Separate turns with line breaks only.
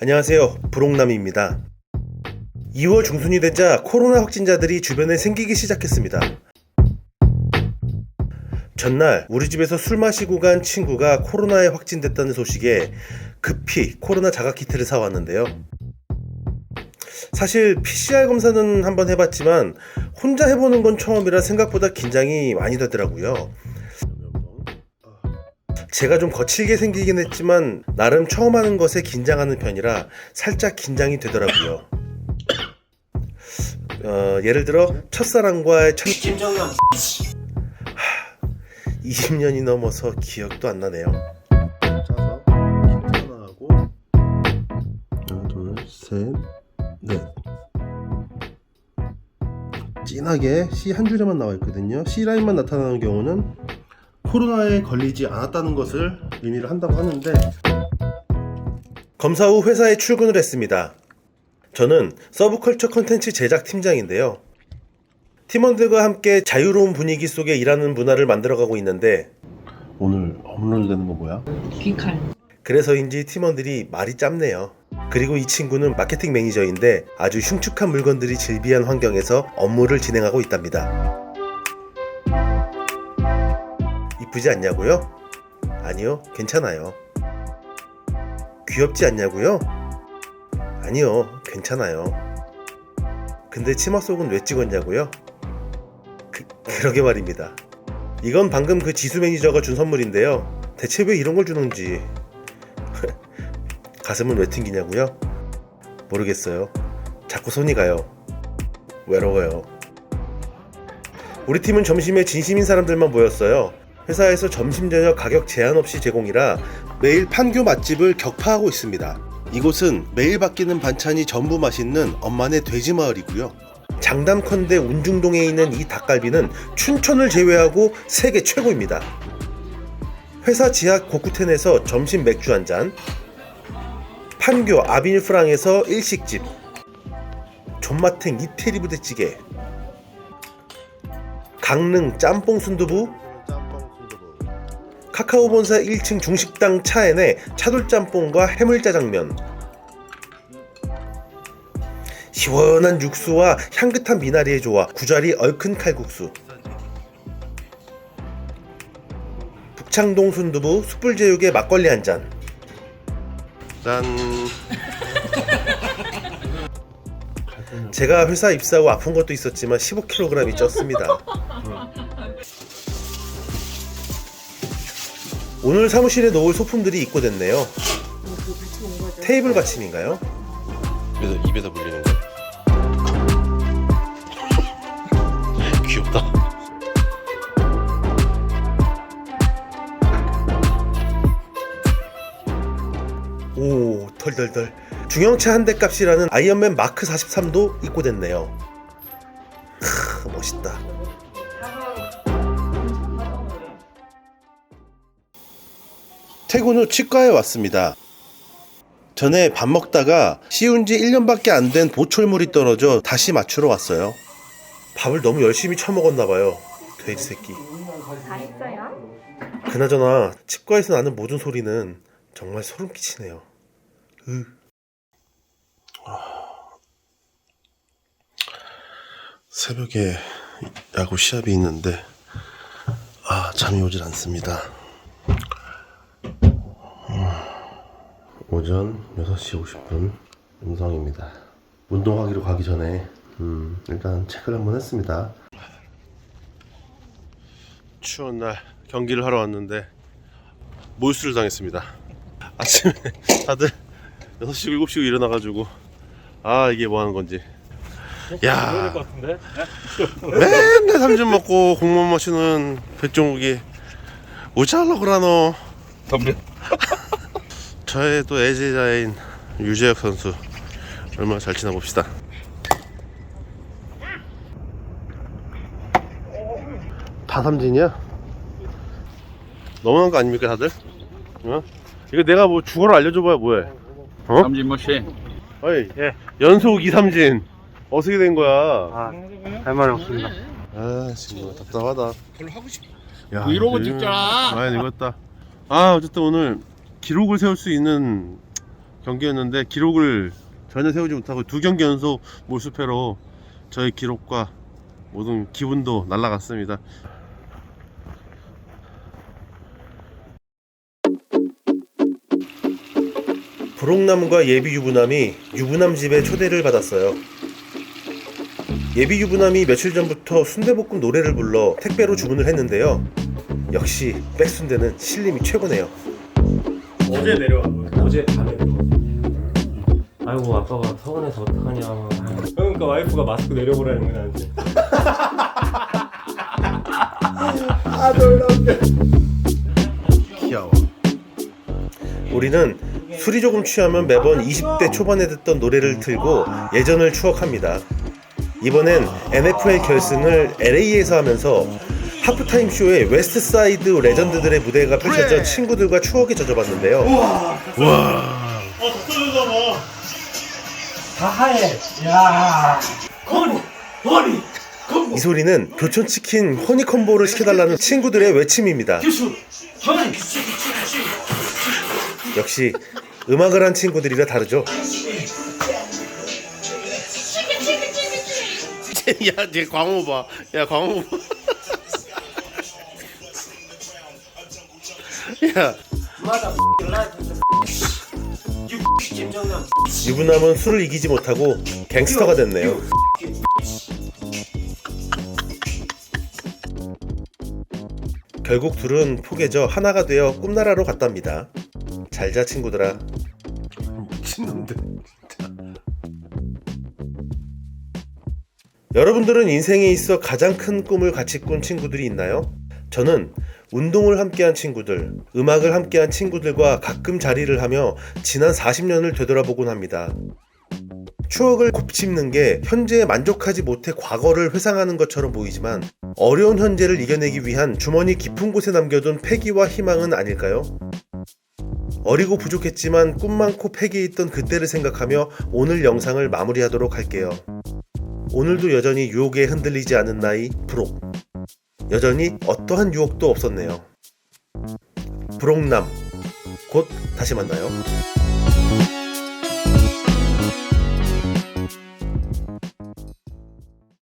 안녕하세요. 부록남입니다. 2월 중순이 되자 코로나 확진자들이 주변에 생기기 시작했습니다. 전날 우리 집에서 술 마시고 간 친구가 코로나에 확진됐다는 소식에 급히 코로나 자가 키트를 사왔는데요. 사실 PCR 검사는 한번 해봤지만 혼자 해보는 건 처음이라 생각보다 긴장이 많이 되더라고요. 제가 좀 거칠게 생기긴 했지만 나름 처음 하는 것에 긴장하는 편이라 살짝 긴장이 되더라고요. 어, 예를 들어 첫사랑과의 첫
김정남
20년이 넘어서 기억도 안 나네요. 짜서 키트 하나 하고 하나 둘셋넷 진하게 C 한 줄에만 나와 있거든요. C 라인만 나타나는 경우는 코로나에 걸리지 않았다는 것을 의미를 한다고 하는데 검사 후 회사에 출근을 했습니다. 저는 서브컬처 컨텐츠 제작 팀장인데요. 팀원들과 함께 자유로운 분위기 속에 일하는 문화를 만들어가고 있는데 오늘 업로드 되는 거 뭐야?
빈칼
그래서인지 팀원들이 말이 짧네요. 그리고 이 친구는 마케팅 매니저인데 아주 흉측한 물건들이 즐비한 환경에서 업무를 진행하고 있답니다. 이쁘지 않냐고요? 아니요, 괜찮아요. 귀엽지 않냐고요? 아니요, 괜찮아요. 근데 치마 속은 왜 찍었냐고요? 그, 그러게 말입니다. 이건 방금 그 지수 매니저가 준 선물인데요. 대체 왜 이런 걸 주는지. 가슴은 왜 튕기냐고요? 모르겠어요. 자꾸 손이 가요. 외로워요. 우리 팀은 점심에 진심인 사람들만 모였어요. 회사에서 점심 저녁 가격 제한 없이 제공이라 매일 판교 맛집을 격파하고 있습니다. 이곳은 매일 바뀌는 반찬이 전부 맛있는 엄마네 돼지 마을이고요. 장담컨대 운중동에 있는 이 닭갈비는 춘천을 제외하고 세계 최고입니다. 회사 지하 고쿠텐에서 점심 맥주 한 잔, 판교 아비니프랑에서 일식집, 존맛탱 이태리 부대찌개, 강릉 짬뽕 순두부, 카카오 본사 1층 중식당 차엔의 차돌짬뽕과 해물짜장면, 시원한 육수와 향긋한 미나리의 조화, 구자리 얼큰 칼국수, 북창동 순두부, 숯불제육에 막걸리 한 잔. 짠. 제가 회사 입사 후 아픈 것도 있었지만 15kg이 쪘습니다. 오늘 사무실에 놓을 소품들이 입고됐네요. 테이블 받침인가요?
입에서 입에서 물리는 거. 귀엽다.
오 덜덜덜 중형차 한 대 값이라는 아이언맨 마크 43도 입고됐네요. 크 멋있다. 퇴근 후 치과에 왔습니다. 전에 밥 먹다가 씌운 지 1년밖에 안 된 보철물이 떨어져 다시 맞추러 왔어요. 밥을 너무 열심히 처먹었나 봐요. 돼지 새끼.
다 했어요?
그나저나 치과에서 나는 모든 소리는 정말 소름 끼치네요. 으. 새벽에 야구 시합이 있는데 아 잠이 오질 않습니다. 오전 6시 50분 음성입니다. 운동하기로 가기 전에 음, 일단 체크를 한번 했습니다. 추운 날 경기를 하러 왔는데 몰수를 당했습니다. 아침에 다들 6시 7시고 일어나가지고 아 이게 뭐 하는 건지 야 맨날 삼진 먹고 공무원 마시는 백종욱이 어찌하려고 그러노
덤벼.
저의 또 애제자인 유재혁 선수 얼마나 잘 치나 봅시다 다 삼진이야? 너무한 거 아닙니까 다들? 어? 이거 내가 뭐 주어를 알려줘봐야 뭐해 어?
삼진 머신
어이 연속 2, 3진 어떻게 된 거야
아, 할 말이 없습니다.
아 정말 답답하다
별로 하고 싶
야,
브이로그
이거
찍잖아.
많이 늙었다. 아 어쨌든 오늘 기록을 세울 수 있는 경기였는데 기록을 전혀 세우지 못하고 두 경기 연속 몰수패로 저의 기록과 모든 기분도 날라갔습니다. 부록남과 예비 유부남이 유부남 집에 초대를 받았어요. 예비 유부남이 며칠 전부터 순대볶음 노래를 불러 택배로 주문을 했는데요. 역시 백순대는 신림이 최고네요.
어제 내려왔고 어제 밤에. 내려왔어 아이고 아빠가 서운해서 어떡하냐. 그러니까 와이프가 마스크 내려보라는 거야 나한테.
귀여워. 우리는 술이 조금 취하면 매번 20대 초반에 듣던 노래를 틀고 예전을 추억합니다. 이번엔 NFL 결승을 LA에서 하면서 하프타임 쇼에 웨스트 사이드 레전드들의 무대가 펼쳐져 친구들과 추억에 젖어봤는데요.
다 하얘 야 허니 허니
이 소리는 교촌 치킨 허니 콤보를 시켜달라는 친구들의 외침입니다. 역시 음악을 한 친구들이라 다르죠. 야, 쟤 광호 봐. 야, 광호 봐. 야,
맞아 유 김정남
유부남은 술을 이기지 못하고 갱스터가 됐네요. 결국 둘은 포개져 하나가 되어 꿈나라로 갔답니다. 잘 자 친구들아. 미친놈들. 여러분들은 인생에 있어 가장 큰 꿈을 같이 꾼 친구들이 있나요? 저는 운동을 함께한 친구들, 음악을 함께한 친구들과 가끔 자리를 하며 지난 40년을 되돌아보곤 합니다. 추억을 곱씹는 게 현재에 만족하지 못해 과거를 회상하는 것처럼 보이지만 어려운 현재를 이겨내기 위한 주머니 깊은 곳에 남겨둔 패기와 희망은 아닐까요? 어리고 부족했지만 꿈 많고 패기에 있던 그때를 생각하며 오늘 영상을 마무리하도록 할게요. 오늘도 여전히 유혹에 흔들리지 않은 나이 브록. 여전히 어떠한 유혹도 없었네요. 브록남. 곧 다시 만나요.